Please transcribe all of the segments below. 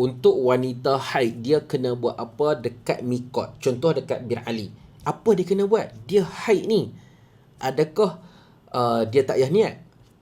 untuk wanita haid dia kena buat apa? Dekat mikot contoh dekat bir ali. Apa dia kena buat? Dia haid ni. Adakah uh, dia tak payah niat?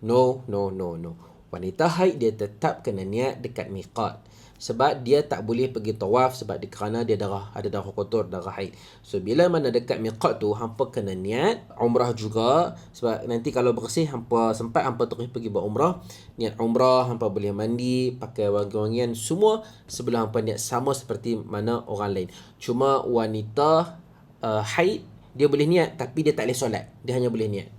No no no no wanita haid dia tetap kena niat dekat mikot sebab dia tak boleh pergi tawaf sebab kerana dia darah ada darah kotor darah haid. So bila mana dekat miqat tu hampa kena niat umrah juga. Sebab nanti kalau bersih hampa sempat hampa terus pergi buat umrah. Niat umrah hampa boleh mandi pakai wangi-wangian semua sebelum hampa niat sama seperti mana orang lain. Cuma wanita uh, haid dia boleh niat tapi dia tak boleh solat. Dia hanya boleh niat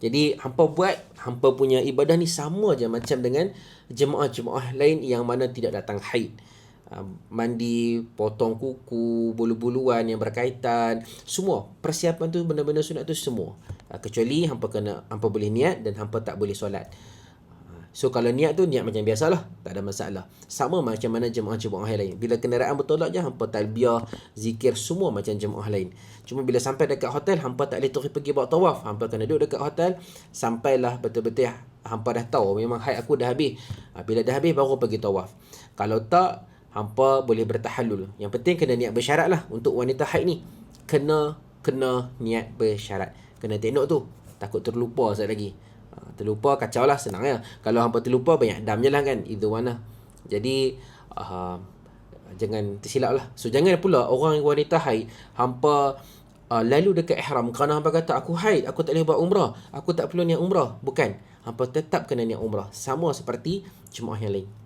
jadi hampa buat hampa punya ibadah ni sama je macam dengan jemaah-jemaah lain yang mana tidak datang haid. Uh, mandi, potong kuku, bulu-buluan yang berkaitan, semua persiapan tu benda-benda sunat tu semua. Uh, kecuali hampa kena hampa boleh niat dan hampa tak boleh solat. So kalau niat tu niat macam biasalah, tak ada masalah. Sama macam mana jemaah-jemaah lain. Bila kenderaan bertolak je hampa talbiah, zikir semua macam jemaah lain. Cuma bila sampai dekat hotel hampa tak boleh terus pergi buat tawaf. Hampa kena duduk dekat hotel sampailah betul-betul hampa dah tahu memang haid aku dah habis. Ha, bila dah habis baru pergi tawaf. Kalau tak hampa boleh bertahallul. Yang penting kena niat bersyarat lah untuk wanita haid ni. Kena kena niat bersyarat. Kena tengok tu. Takut terlupa sekali lagi. Terlupa kacau lah senang ya. Kalau hampa terlupa banyak dam je lah kan. Itu mana. Jadi uh, jangan tersilap lah. So jangan pula orang wanita haid hampa uh, lalu dekat ihram kerana hampa kata aku haid, aku tak boleh buat umrah. Aku tak perlu niat umrah. Bukan. Hampa tetap kena niat umrah. Sama seperti jemaah yang lain.